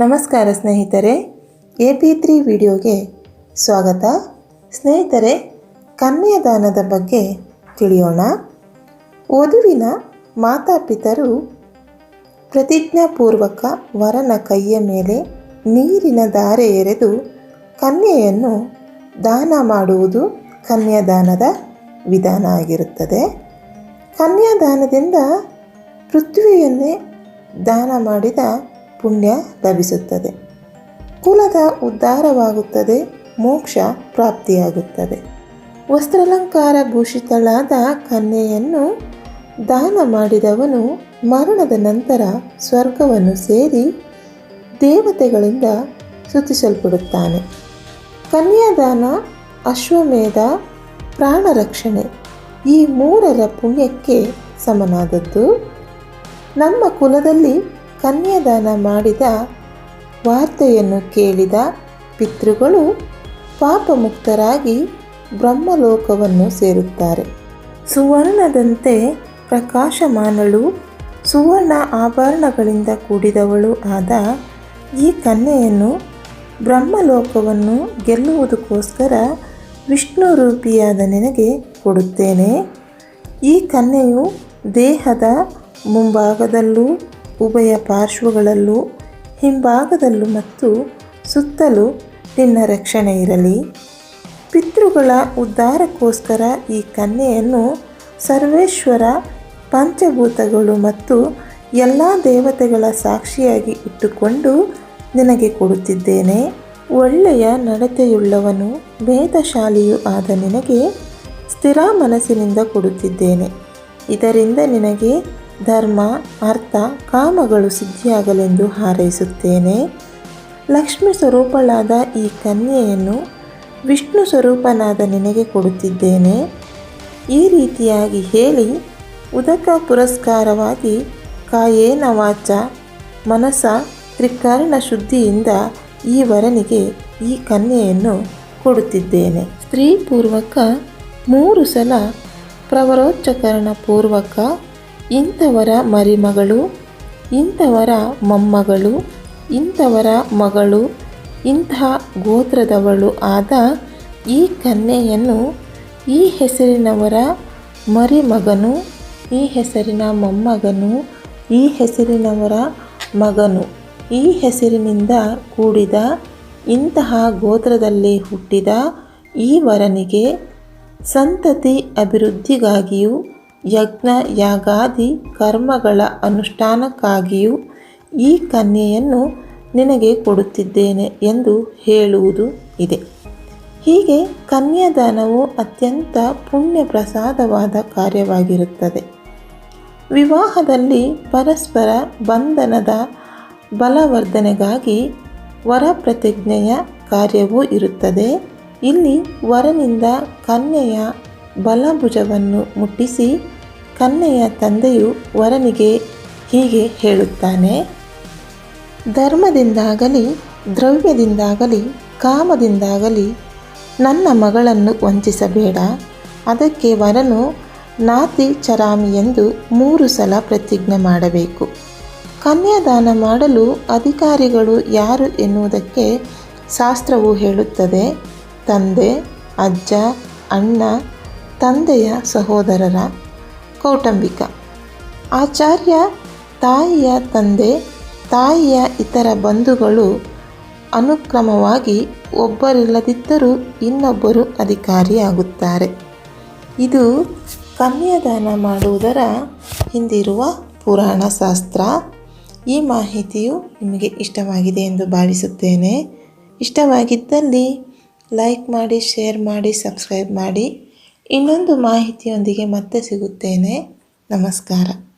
ನಮಸ್ಕಾರ ಸ್ನೇಹಿತರೆ, A P three ವಿಡಿಯೋಗೆ ಸ್ವಾಗತ. ಸ್ನೇಹಿತರೆ, ಕನ್ಯಾದಾನದ ಬಗ್ಗೆ ತಿಳಿಯೋಣ. ವಧುವಿನ ಮಾತಾಪಿತರು ಪ್ರತಿಜ್ಞಾಪೂರ್ವಕ ವರನ ಕೈಯ ಮೇಲೆ ನೀರಿನ ಧಾರೆ ಎರೆದು ಕನ್ಯೆಯನ್ನು ದಾನ ಮಾಡುವುದು ಕನ್ಯಾದಾನದ ವಿಧಾನ ಆಗಿರುತ್ತದೆ. ಕನ್ಯಾದಾನದಿಂದ ಪೃಥ್ವಿಯನ್ನೇ ದಾನ ಮಾಡಿದ ಪುಣ್ಯ ಲಭಿಸುತ್ತದೆ. ಕುಲದ ಉದ್ಧಾರವಾಗುತ್ತದೆ, ಮೋಕ್ಷ ಪ್ರಾಪ್ತಿಯಾಗುತ್ತದೆ. ವಸ್ತ್ರಾಲಂಕಾರ ಭೂಷಿತಳಾದ ಕನ್ಯೆಯನ್ನು ದಾನ ಮಾಡಿದವನು ಮರಣದ ನಂತರ ಸ್ವರ್ಗವನ್ನು ಸೇರಿ ದೇವತೆಗಳಿಂದ ಸ್ತುತಿಸಲ್ಪಡುತ್ತಾನೆ. ಕನ್ಯಾದಾನ ಅಶ್ವಮೇಧ, ಪ್ರಾಣರಕ್ಷಣೆ ಈ ಮೂರರ ಪುಣ್ಯಕ್ಕೆ ಸಮನಾದದ್ದು. ನಮ್ಮ ಕುಲದಲ್ಲಿ ಕನ್ಯಾದಾನ ಮಾಡಿದ ವಾರ್ತೆಯನ್ನು ಕೇಳಿದ ಪಿತೃಗಳು ಪಾಪಮುಕ್ತರಾಗಿ ಬ್ರಹ್ಮಲೋಕವನ್ನು ಸೇರುತ್ತಾರೆ. ಸುವರ್ಣದಂತೆ ಪ್ರಕಾಶಮಾನಳು, ಸುವರ್ಣ ಆಭರಣಗಳಿಂದ ಕೂಡಿದವಳು ಆದ ಈ ಕನ್ಯೆಯನ್ನು ಬ್ರಹ್ಮಲೋಕವನ್ನು ಗೆಲ್ಲುವುದಕ್ಕೋಸ್ಕರ ವಿಷ್ಣು ರೂಪಿಯಾದ ನಿನಗೆ ಕೊಡುತ್ತೇನೆ. ಈ ಕನ್ಯೆಯು ದೇಹದ ಮುಂಭಾಗದಲ್ಲೂ ಉಭಯ ಪಾರ್ಶ್ವಗಳಲ್ಲೂ, ಹಿಂಭಾಗದಲ್ಲೂ ಮತ್ತು ಸುತ್ತಲೂ ನಿನ್ನ ರಕ್ಷಣೆ ಇರಲಿ. ಪಿತೃಗಳ ಉದ್ಧಾರಕ್ಕೋಸ್ಕರ ಈ ಕನ್ಯೆಯನ್ನು ಸರ್ವೇಶ್ವರ ಪಂಚಭೂತಗಳು ಮತ್ತು ಎಲ್ಲ ದೇವತೆಗಳ ಸಾಕ್ಷಿಯಾಗಿ ಇಟ್ಟುಕೊಂಡು ನಿನಗೆ ಕೊಡುತ್ತಿದ್ದೇನೆ. ಒಳ್ಳೆಯ ನಡತೆಯುಳ್ಳವನು ಭೇದಶಾಲಿಯೂ ಆದ ನಿನಗೆ ಸ್ಥಿರ ಮನಸ್ಸಿನಿಂದ ಕೊಡುತ್ತಿದ್ದೇನೆ. ಇದರಿಂದ ನಿನಗೆ ಧರ್ಮ, ಅರ್ಥ, ಕಾಮಗಳು ಸಿದ್ಧಿಯಾಗಲೆಂದು ಹಾರೈಸುತ್ತೇನೆ. ಲಕ್ಷ್ಮಿ ಸ್ವರೂಪಳಾದ ಈ ಕನ್ಯೆಯನ್ನು ವಿಷ್ಣು ಸ್ವರೂಪನಾದ ನಿನಗೆ ಕೊಡುತ್ತಿದ್ದೇನೆ. ಈ ರೀತಿಯಾಗಿ ಹೇಳಿ ಉದಕ ಪುರಸ್ಕಾರವಾಗಿ ಕಾಯೇನ ವಾಚ, ಮನಸ, ತ್ರಿಕರ್ಣ ಶುದ್ಧಿಯಿಂದ ಈ ವರನಿಗೆ ಈ ಕನ್ಯೆಯನ್ನು ಕೊಡುತ್ತಿದ್ದೇನೆ. ಸ್ತ್ರೀಪೂರ್ವಕ ಮೂರು ಸಲ ಪ್ರವರೋಚ್ಚಕರಣ ಪೂರ್ವಕ ಇಂಥವರ ಮರಿಮಗಳು, ಇಂಥವರ ಮೊಮ್ಮಗಳು, ಇಂಥವರ ಮಗಳು, ಇಂತಹ ಗೋತ್ರದವಳು ಆದ ಈ ಕನ್ಯೆಯನ್ನು, ಈ ಹೆಸರಿನವರ ಮರಿಮಗನು, ಈ ಹೆಸರಿನ ಮೊಮ್ಮಗನು, ಈ ಹೆಸರಿನವರ ಮಗನು, ಈ ಹೆಸರಿನಿಂದ ಕೂಡಿದ ಇಂತಹ ಗೋತ್ರದಲ್ಲಿ ಹುಟ್ಟಿದ ಈ ವರನಿಗೆ ಸಂತತಿ ಅಭಿವೃದ್ಧಿಗಾಗಿಯೂ ಯಜ್ಞ ಯಾಗಾದಿ ಕರ್ಮಗಳ ಅನುಷ್ಠಾನಕ್ಕಾಗಿಯೂ ಈ ಕನ್ಯೆಯನ್ನು ನಿನಗೆ ಕೊಡುತ್ತಿದ್ದೇನೆ ಎಂದು ಹೇಳುವುದು ಇದೆ. ಹೀಗೆ ಕನ್ಯಾದಾನವು ಅತ್ಯಂತ ಪುಣ್ಯ ಪ್ರಸಾದವಾದ ಕಾರ್ಯವಾಗಿರುತ್ತದೆ. ವಿವಾಹದಲ್ಲಿ ಪರಸ್ಪರ ಬಂಧನದ ಬಲವರ್ಧನೆಗಾಗಿ ವರ ಪ್ರತಿಜ್ಞೆಯ ಕಾರ್ಯವೂ ಇರುತ್ತದೆ. ಇಲ್ಲಿ ವರನಿಂದ ಕನ್ಯೆಯ ಬಲಭುಜವನ್ನು ಮುಟ್ಟಿಸಿ ಕನ್ಯೆಯ ತಂದೆಯು ವರನಿಗೆ ಹೀಗೆ ಹೇಳುತ್ತಾನೆ, ಧರ್ಮದಿಂದಾಗಲಿ, ದ್ರವ್ಯದಿಂದಾಗಲಿ, ಕಾಮದಿಂದಾಗಲಿ ನನ್ನ ಮಗಳನ್ನು ವಂಚಿಸಬೇಡ. ಅದಕ್ಕೆ ವರನು ನಾತಿ ಚರಾಮಿ ಎಂದು ಮೂರು ಸಲ ಪ್ರತಿಜ್ಞೆ ಮಾಡಬೇಕು. ಕನ್ಯಾದಾನ ಮಾಡಲು ಅಧಿಕಾರಿಗಳು ಯಾರು ಎನ್ನುವುದಕ್ಕೆ ಶಾಸ್ತ್ರವು ಹೇಳುತ್ತದೆ, ತಂದೆ, ಅಜ್ಜ, ಅಣ್ಣ, ತಂದೆಯ ಸಹೋದರರ. ಕೌಟುಂಬಿಕ. ಆಚಾರ್ಯ, ತಾಯಿಯ ತಂದೆ, ತಾಯಿಯ ಇತರ ಬಂಧುಗಳು ಅನುಕ್ರಮವಾಗಿ ಒಬ್ಬರಿಲ್ಲದಿದ್ದರೂ ಇನ್ನೊಬ್ಬರು ಅಧಿಕಾರಿಯಾಗುತ್ತಾರೆ. ಇದು ಕನ್ಯಾದಾನ ಮಾಡುವುದರ ಹಿಂದಿರುವ ಪುರಾಣ ಶಾಸ್ತ್ರ ಈ ಮಾಹಿತಿಯು ನಿಮಗೆ ಇಷ್ಟವಾಗಿದೆ ಎಂದು ಭಾವಿಸುತ್ತೇನೆ. ಇಷ್ಟವಾಗಿದ್ದಲ್ಲಿ ಲೈಕ್ ಮಾಡಿ, ಶೇರ್ ಮಾಡಿ, ಸಬ್ಸ್ಕ್ರೈಬ್ ಮಾಡಿ. ಇನ್ನೊಂದು ಮಾಹಿತಿಯೊಂದಿಗೆ ಮತ್ತೆ ಸಿಗುತ್ತೇನೆ. ನಮಸ್ಕಾರ.